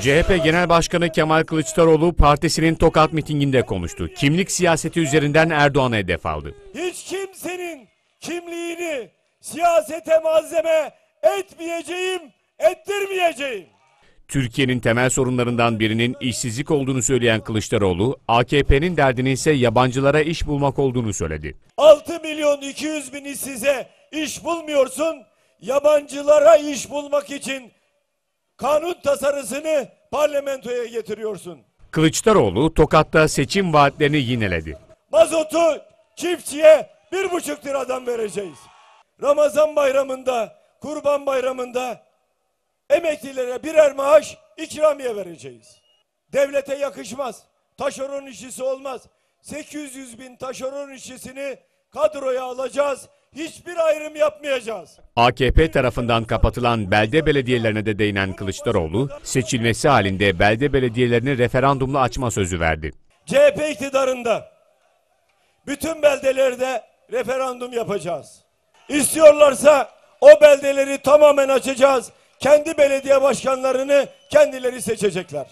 CHP Genel Başkanı Kemal Kılıçdaroğlu partisinin Tokat mitinginde konuştu. Kimlik siyaseti üzerinden Erdoğan'a hedef aldı. Hiç kimsenin kimliğini siyasete malzeme etmeyeceğim, ettirmeyeceğim. Türkiye'nin temel sorunlarından birinin işsizlik olduğunu söyleyen Kılıçdaroğlu, AKP'nin derdinin ise yabancılara iş bulmak olduğunu söyledi. 6 milyon 200 bin işsize iş bulmuyorsun, yabancılara iş bulmak için kanun tasarısını parlamentoya getiriyorsun. Kılıçdaroğlu, Tokat'ta seçim vaatlerini yineledi. Mazotu çiftçiye bir buçuk liradan vereceğiz. Ramazan bayramında, kurban bayramında emeklilere birer maaş ikramiye vereceğiz. Devlete yakışmaz. Taşeron işçisi olmaz. 800 bin taşeron işçisini kadroya alacağız. Hiçbir ayrım yapmayacağız. AKP tarafından kapatılan belde belediyelerine de değinen Kılıçdaroğlu, seçilmesi halinde belde belediyelerini referandumla açma sözü verdi. CHP iktidarında bütün beldelerde referandum yapacağız. İstiyorlarsa o beldeleri tamamen açacağız. Kendi belediye başkanlarını kendileri seçecekler.